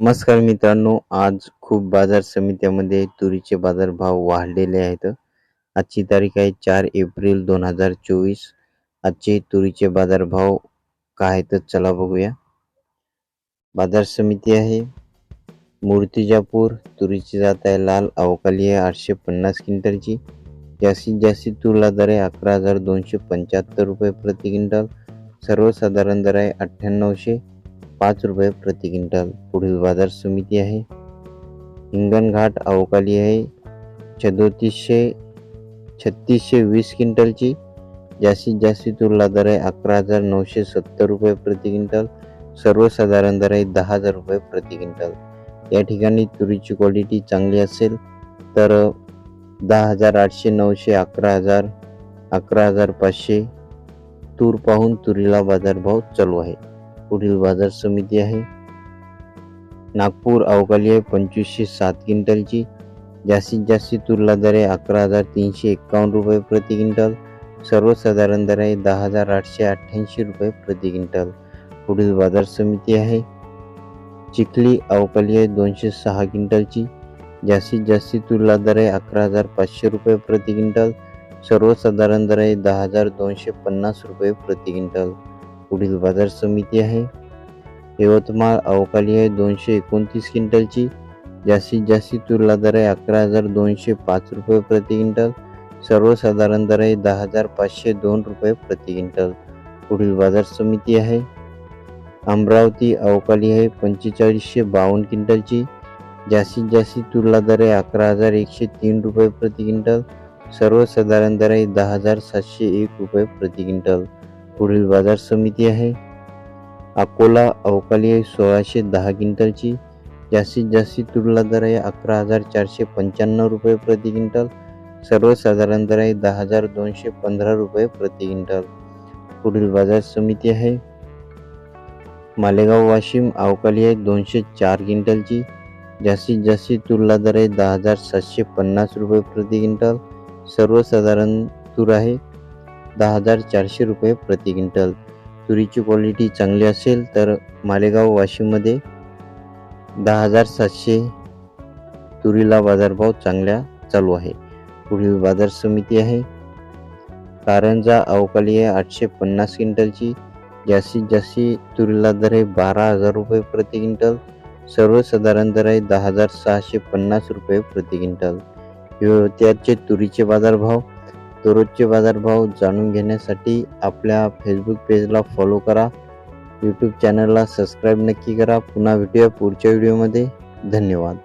नमस्कार मित्रांनो आज खूप बाजार समित्यामध्ये तुरीचे बाजारभाव वाढलेले आहेत. आजची तारीख आहे चार एप्रिल दोन हजार चोवीस. आजचे तुरीचे बाजारभाव काय आहेत चला बघूया. बाजार समिती आहे मूर्तिजापूर तुरीची जात आहे लाल अवकाली आहे आठशे पन्नास क्विंटलची. जास्तीत जास्त तुरला दर आहे अकरा हजार दोनशे पंच्याहत्तर रुपये प्रति क्विंटल. सर्वसाधारण दर आहे अठ्ठ्याण्णवशे पाच रुपये प्रति क्विंटल. पुढील बाजार समिती आहे. हिंगणघाट अवकाली आहे. सदोतीसशे छत्तीसशे वीस क्विंटलची. जास्तीत जास्त तुरला दर आहे अकरा हजार नऊशे सत्तर रुपये प्रति क्विंटल. सर्वसाधारण दर आहे दहा हजार रुपये प्रति क्विंटल. या ठिकाणी तुरीची क्वालिटी चांगली असेल तर दहा हजार आठशे नऊशे अकरा हजार अकरा हजार पाचशे. तूर पाहून तुरीला बाजारभाव चालू आहे. पुढील बाजार समिती आहे. नागपूर अवकाली आहे पंचवीसशे सात क्विंटलची. जास्तीत जास्त तुरला दर आहे अकरा हजार तीनशे एक्कावन्न रुपये प्रति क्विंटल. सर्वसाधारण दर आहे दहा हजार आठशे अठ्ठ्याऐंशी रुपये प्रति क्विंटल. पुढील बाजार समिती आहे. चिखली अवकाली आहे दोनशे सहा क्विंटलची. जास्तीत जास्त तुरला दर आहे अकरा हजार पाचशे रुपये प्रति क्विंटल. सर्वसाधारण दर आहे दहा हजार दोनशे पन्नास रुपये प्रति क्विंटल. पुढील बाजार समिती आहे. यवतमाळ अवकाली आहे दोनशे एकोणतीस क्विंटलची. जास्तीत जास्त तुरला दर आहे अकरा हजार दोनशे पाच रुपये प्रति क्विंटल. सर्वसाधारण दर आहे दहा हजार पाचशे दोन रुपये प्रति क्विंटल. पुढील बाजार समिती आहे. अमरावती अवकाली आहे पंचेचाळीसशे बावन्न क्विंटलची. जास्तीत जास्त तुरला दर आहे अकरा हजार एकशे तीन रुपये प्रति क्विंटल. सर्वसाधारण दर आहे दहा हजार सातशे एक रुपये प्रति क्विंटल. पुढील बाजार समिती आहे. अकोला अवकाली आहे सोळाशे दहा क्विंटलची. जास्तीत जास्त तुरला दर आहे अकरा हजार चारशे पंच्याण्णव रुपये प्रति क्विंटल. सर्वसाधारण दर आहे दहा हजार दोनशे पंधरा रुपये प्रति क्विंटल. पुढील बाजार समिती आहे. मालेगाव वाशिम अवकाली आहे दोनशे चार क्विंटलची. जास्तीत जास्त तुरला दर आहे दहा हजार सातशे पन्नास रुपये प्रति क्विंटल. सर्वसाधारण तूर आहे दहा हजार चारशे रुपये प्रति क्विंटल. तुरीची क्वालिटी चांगली असेल तर मालेगाव वाशिममध्ये दहा हजार सातशे तुरीला बाजारभाव चांगल्या चालू आहे. पुढील बाजार समिती आहे. कारंजा अवकाळी आहे आठशे पन्नास क्विंटलची. जास्तीत जास्त तुरीला दर आहे बारा हजार रुपये प्रति क्विंटल. सर्वसाधारण दर आहे दहा हजार सहाशे पन्नास रुपये प्रति क्विंटल. त्याचे तुरीचे बाजारभाव दररोजचे बाजारभाव जाणून घेण्यासाठी आपल्या फेसबुक पेजला फॉलो करा. यूट्यूब चॅनलला सबस्क्राईब नक्की करा. पुन्हा भेटूया पुढच्या व्हिडिओमध्ये धन्यवाद.